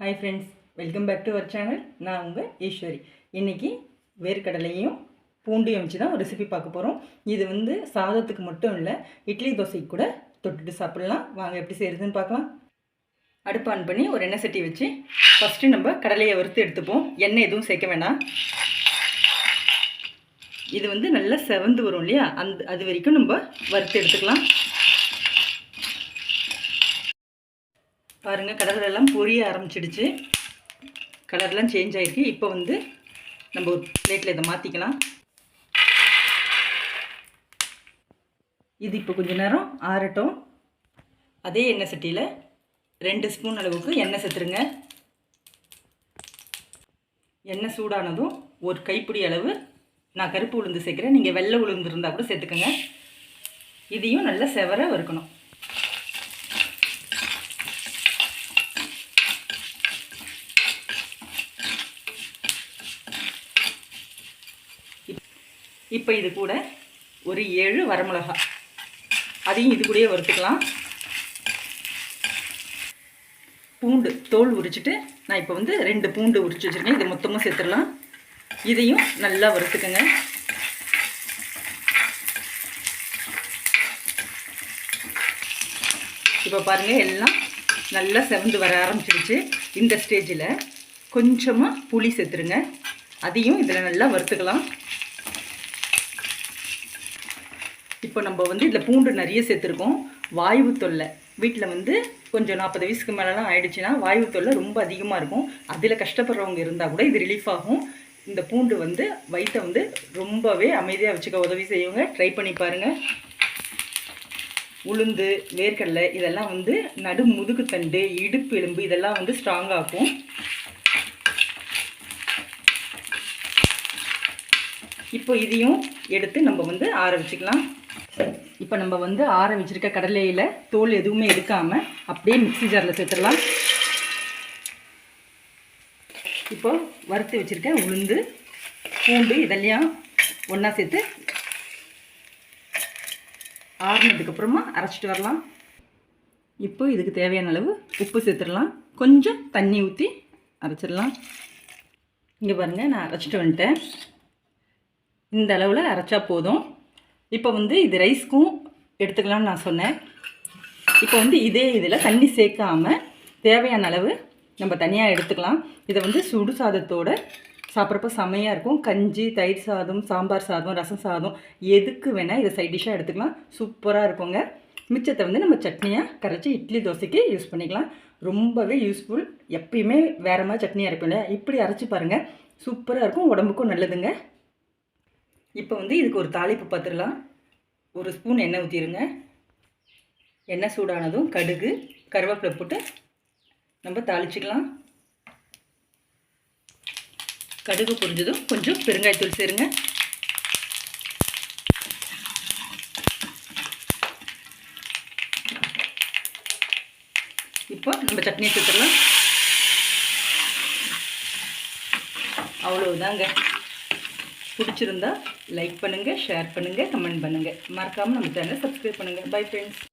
Hi friends welcome back to our channel நான் உங்கள் ஈஸ்வரி. இன்றைக்கி வேர்க்கடலையும் பூண்டையும் வச்சு தான் ரெசிபி பார்க்க போகிறோம் இது வந்து சாதத்துக்கு மட்டும் இல்லை இட்லி தோசைக்கு கூட தொட்டுட்டு சாப்பிட்லாம். வாங்க எப்படி செய்கிறதுன்னு பார்க்கலாம். அடுப்பு ஆன் பண்ணி ஒரு எண்ணெய் சட்டி வச்சு ஃபஸ்ட்டு நம்ம கடலையை வறுத்து எடுத்துப்போம். எண்ணெய் எதுவும் சேர்க்க வேண்டாம் இது வந்து நல்லா செவந்து வரும் இல்லையா? அந்த அது வரைக்கும் நம்ம வறுத்து எடுத்துக்கலாம். பாருங்கள் கடலெல்லாம் பொரிய ஆரம்பிச்சிடுச்சு. கலர்லாம் சேஞ்ச் ஆகிருக்கு இப்போ வந்து நம்ம ஒரு பிளேட்டில் இதை மாற்றிக்கலாம் இது இப்போ கொஞ்சம் நேரம் ஆறட்டும். அதே எண்ணெய் சட்டியில் ரெண்டு ஸ்பூன் அளவுக்கு எண்ணெய் சேர்த்துருங்க எண்ணெய் சூடானதும் ஒரு கைப்பிடி அளவு நான் கருப்பு உளுந்து சேர்க்குறேன். நீங்கள் வெள்ளை உளுந்து இருந்தால் கூட சேர்த்துக்கோங்க. இதையும் நல்லா செவர வறுக்கணும். இப்போ இது கூட ஒரு ஏழு வரமிளகா. அதையும் இது கூடயே வறுத்துக்கலாம். பூண்டு தோல் உரிச்சிட்டு நான் இப்போ வந்து ரெண்டு பூண்டு உரிச்சு வச்சுருக்கேன். இதை மொத்தமாக சேர்த்துடலாம். இதையும் நல்லா வறுத்துக்கோங்க. இப்போ பாருங்கள் எல்லாம் நல்லா செவந்து வர ஆரம்பிச்சிருச்சு. இந்த ஸ்டேஜில் கொஞ்சமாக புளி சேர்த்துருங்க. அதையும் இதில் நல்லா வறுத்துக்கலாம். இப்போ நம்ம வந்து இதில் பூண்டு நிறைய சேர்த்துருக்கோம். வாயு தொல்லை. வீட்டில் வந்து கொஞ்சம் நாற்பது வயசுக்கு மேலெலாம் ஆயிடுச்சுன்னா வாயு தொல்லை ரொம்ப அதிகமாக இருக்கும். அதில் கஷ்டப்படுறவங்க இருந்தால் கூட இது ரிலீஃப் ஆகும். இந்த பூண்டு வந்து வயிற்றை வந்து ரொம்பவே அமைதியாக வச்சுக்க உதவி செய்யுங்க. ட்ரை பண்ணி பாருங்கள் உளுந்து வேர்க்கடலை இதெல்லாம் வந்து நடு முதுகுத்தண்டு இடுப்பு எலும்பு இதெல்லாம் வந்து ஸ்ட்ராங்காகும் இப்போ இதையும் எடுத்து நம்ம வந்து ஆற வச்சுக்கலாம். இப்போ நம்ம வந்து ஆற வச்சுருக்க கடலையில் தோல் எதுவுமே எடுக்காமல் அப்படியே மிக்சி ஜாரில் சேர்த்துடலாம். இப்போ வறுத்து வச்சுருக்க உளுந்து பூண்டு இதெல்லாம் ஒன்றா சேர்த்து ஆறுனதுக்கப்புறமா அரைச்சிட்டு வரலாம். இப்போ இதுக்கு தேவையான அளவு உப்பு சேர்த்துடலாம். கொஞ்சம் தண்ணி ஊற்றி அரைச்சிடலாம். இங்கே பாருங்கள் நான் அரைச்சிட்டு வந்துட்டேன். இந்த அளவில் அரைச்சா போதும். இப்போ வந்து இது ரைஸ்க்கும் எடுத்துக்கலாம்னு நான் சொன்னேன். இப்போ வந்து இதே இதில் தண்ணி சேர்க்காம தேவையான அளவு நம்ம தனியாக எடுத்துக்கலாம். இதை வந்து சுடு சாதத்தோடு சாப்பிட்றப்ப செம்மையாக இருக்கும். கஞ்சி தயிர் சாதம் சாம்பார் சாதம் ரசம் சாதம் எதுக்கு வேணால் இதை சைட் டிஷ்ஷாக எடுத்துக்கலாம். சூப்பராக இருக்குங்க. மிச்சத்தை வந்து நம்ம சட்னியாக கரைச்சி இட்லி தோசைக்கு யூஸ் பண்ணிக்கலாம். ரொம்பவே யூஸ்ஃபுல் எப்பயுமே வேறு மாதிரி சட்னியாக அரைப்போம் இல்லையா இப்படி அரைச்சி பாருங்கள் சூப்பராக இருக்கும். உடம்புக்கும் நல்லதுங்க. இப்போ வந்து இதுக்கு ஒரு தாளிப்பு பார்த்துடலாம் ஒரு ஸ்பூன் எண்ணெய் ஊற்றிடுங்க எண்ணெய் சூடானதும் கடுகு கருவேப்பிலை போட்டு நம்ம தாளிச்சிக்கலாம். கடுகு புரிஞ்சதும் கொஞ்சம் பெருங்காயத்தூள் சேருங்க. இப்போ நம்ம சட்னியை சேர்த்துடலாம். அவ்வளோதாங்க பிடிச்சிருந்தா லைக் பண்ணுங்கள் ஷேர் பண்ணுங்கள் கமெண்ட் பண்ணுங்கள் மறக்காமல் நம்ம சேனலை சப்ஸ்கிரைப் பண்ணுங்கள் பை ஃப்ரெண்ட்ஸ்